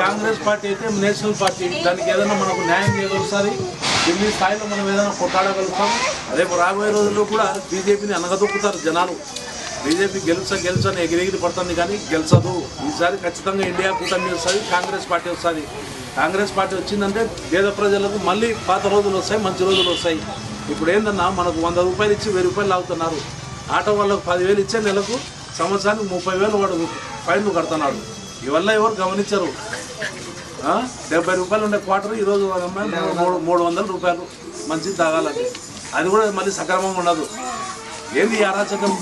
Congress party అయితే national party. దానికి ఏదైనా మనకు న్యాయం చేయగలుగుతుంది ఢిల్లీ స్థాయిలో మనం ఏదైనా కొట్టాడగలుగుతాం రేపు రాబోయే రోజుల్లో కూడా బీజేపీని అనగదొక్కుతారు జనాలు. బీజేపీ గెలుచ గెలుచని ఎగిరెగిరి పడుతుంది కానీ గెలిచదు. ఈసారి ఖచ్చితంగా ఇండియా కూటమి వస్తుంది కాంగ్రెస్ పార్టీ వస్తుంది. కాంగ్రెస్ పార్టీ వచ్చిందంటే పేద ప్రజలకు మళ్ళీ పాత రోజులు వస్తాయి మంచి రోజులు వస్తాయి. ఇప్పుడు ఏందన్నా మనకు వంద రూపాయలు ఇచ్చి వెయ్యి రూపాయలు లాగుతున్నారు. ఆటో వాళ్ళకు పదివేలు ఇచ్చే నెలకు సంవత్సరానికి ముప్పై వేలు వాడు ఫైన్లు కడుతున్నాడు. ఇవల్ల ఎవరు గమనించరు. డెబ్బై రూపాయలు ఉండే క్వార్టర్ ఈరోజు మూడు మూడు వందల రూపాయలు మంచిది తాగాలంటే అది కూడా మళ్ళీ సక్రమంగా ఉండదు. ఏంది అరాచకం?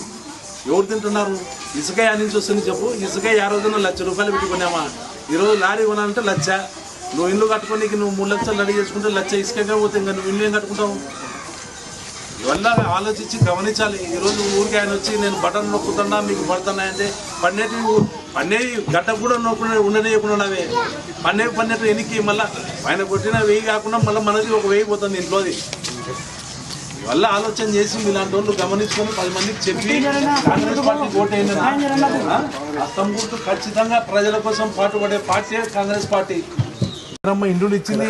ఎవరు తింటున్నారు? ఇసుక నుంచి వస్తుంది చెప్పు. ఇసుక ఆ రోజున లక్ష రూపాయలు పెట్టుకున్నామా ఈరోజు లారీ కొనాలంటే లక్ష నువ్వు ఇల్లు కట్టుకోనికి నువ్వు మూడు లక్షలు రెడీ చేసుకుంటే లక్ష ఇసుకగా పోతే ఇంకా నువ్వు ఇల్లు ఏం కట్టుకుంటావు? ఇవన్నీ ఆలోచించి గమనించాలి. ఈరోజు ఊరికి ఆయన వచ్చి నేను బటన్ నొక్కుతున్నా మీకు పడుతున్నాయంటే పన్నెటి పన్నేవి గడ్డ కూడా నొక్కునే ఉండనియకుండా ఉన్నవే. పన్నేవి పన్నెట్టు ఎనికి మళ్ళీ ఆయన కొట్టిన వెయ్యి కాకుండా మళ్ళీ మనది ఒక వెయ్యి పోతుంది ఇంట్లోది. వల్ల ఆలోచన చేసి ఇలాంటి వాళ్ళు గమనించుకొని పది మందికి చెప్పి కాంగ్రెస్ పార్టీ ఓటైంది అస్తం గుర్తు ఖచ్చితంగా ప్రజల కోసం పాటుపడే పార్టీ కాంగ్రెస్ పార్టీ. అమ్మ ఇండ్లు ఇచ్చింది.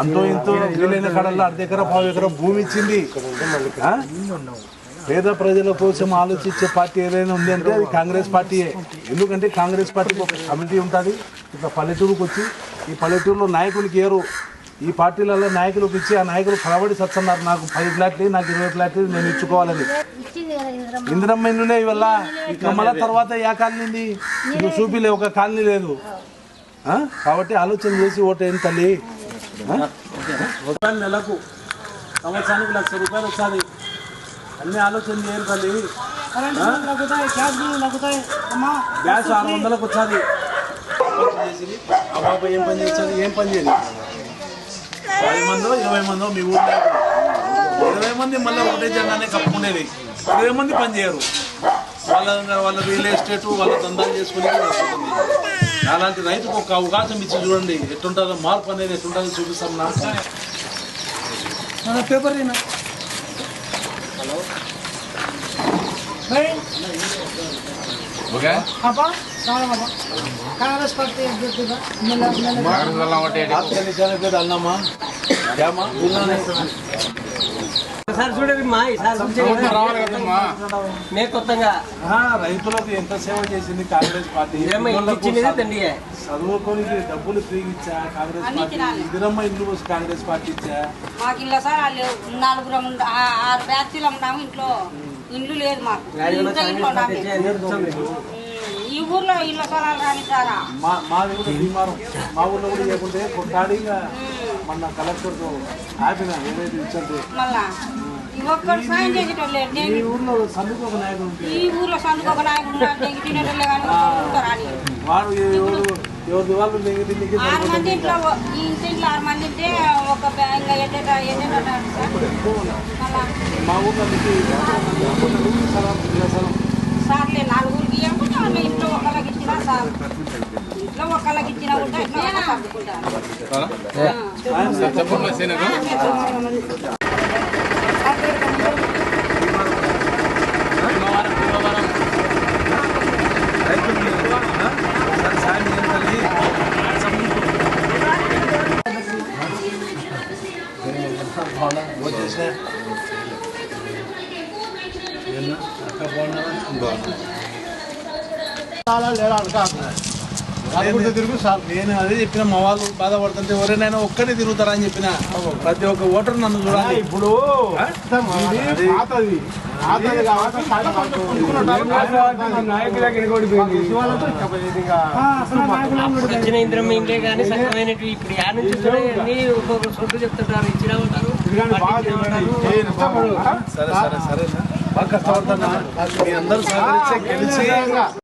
అంతో ఇంతో వీలైన కడల్లో అర్ధ ఎకరా పావు ఎకరా భూమి ఇచ్చింది? పేద ప్రజల కోసం ఆలోచించే పార్టీ ఏదైనా ఉంది అంటే అది కాంగ్రెస్ పార్టీయే. ఎందుకంటే కాంగ్రెస్ పార్టీకి ఒక కమిటీ ఉంటుంది. ఇట్లా పల్లెటూరుకు వచ్చి ఈ పల్లెటూరులో నాయకులకి ఏరు. ఈ పార్టీలలో నాయకులకు ఇచ్చి ఆ నాయకులు కలబడి సత్తున్నారు నాకు పది ఫ్లాట్లు నాకు ఇరవై ఫ్లాట్లు నేను ఇచ్చుకోవాలని. ఇంద్రమ్మ. ఇండ్లునే ఇవల్ల ఇక మళ్ళా తర్వాత ఏ కాలనీ చూపిలే ఒక కాలనీ లేదు? కాబట్టి ఆలోచన చేసి ఓటు తల్లి. నెలకు సంవత్సరానికి లక్ష రూపాయలు వస్తుంది. అన్ని ఆలోచన చేయాలి తల్లి. గ్యాస్ ఆరు వందలకు వచ్చాది ఆ బాబా ఏం పని చేస్తుంది ఏం పని చేయదు పది మందో ఇరవై మందో మీ ఊళ్ళో ఇరవై మంది మళ్ళీ ఒకటే జెండానే కప్పుకునేది. ఇరవై మంది పని చేయరు. వాళ్ళ వాళ్ళ రియల్ ఎస్టేట్ వాళ్ళ దందాలు చేసుకుని వస్తుంది అలాంటి రైతుకు ఒక అవకాశం ఇచ్చి చూడండి. ఎట్టుంటుందో మార్పు అనేది ఎట్టుంటుందో చూపిస్తాం నా పేపర్ హలో? కాంగ్రెస్ పార్టీ అభ్యర్థిగా అన్నమ్మా ఒకసారి చూడండి మా ఈసారి కొత్తగా. రైతులకు ఎంత సేవ చేసింది కాంగ్రెస్ పార్టీ? చదువుకొని డబ్బులు ఫ్రీ కాంగ్రెస్ పార్టీ? ఇదిరమ్మ ఇల్లు కాంగ్రెస్ పార్టీ ఇచ్చా? మాకు ఇల్లు సార్ నలుగురు ఆరు బ్యాచ్లు ఉన్నాము ఇంట్లో. ఇల్లు లేదు మాకు. ఈ ఊర్లో ఇల్లు సార్. మా ఊర్లో కూడా మా ఊర్లో కూడా లేకుంటే కొట్టాడిగా మొన్న కలెక్టర్ ఆపిన ఏదైతే ఈ ఒక్కడు సాయం చేసేటోళ్ళు. ఈ ఊర్లో ఒక నాయకుడు ఉంటే ఈ ఊర్లో సందుకు ఒక నాయకుడు ఉన్నాడు దెంగి తినేటోళ్ళే కానీ ఒక్కడు ఉంటారా అని వాడు ఎవరు ఎవరి వాళ్ళు నెగిటి తిండికి ఆరు మంది ఇంట్లో ఓ- ఈ ఇంటి ఇంట్లో ఆరు మంది ఉంటే ఒక బ్యా- ఇంకా మా ఊర్లో స్థలం సార్లే నలుగురికి ఇవ్వకుండా వాళ్ళ ఇంట్లో ఒకళ్ళకి ఇచ్చినా సార్. ఒకళ్ళకి ఇచ్చినా కూడా నేను అదే చెప్పిన మా వాళ్ళు బాధపడుతుంటే ఎవరైనా ఒక్కడే తిరుగుతారా అని చెప్పిన. ప్రతి ఒక్క ఓటర్ నన్ను చూడాలి. ఇప్పుడు వచ్చిన ఇంద్రం ఇంటే కానీ సక్రమైనవి ఇప్పుడు యా నుంచి వస్తున్నాయి అన్ని ఒక్కొక్క చోటు చెప్తుంటారు ఇచ్చినా ఉంటారు సరే సరే సరే బాగా కష్టపడుతున్నా మీ అందరూ సహకరిస్తే గెలిచి.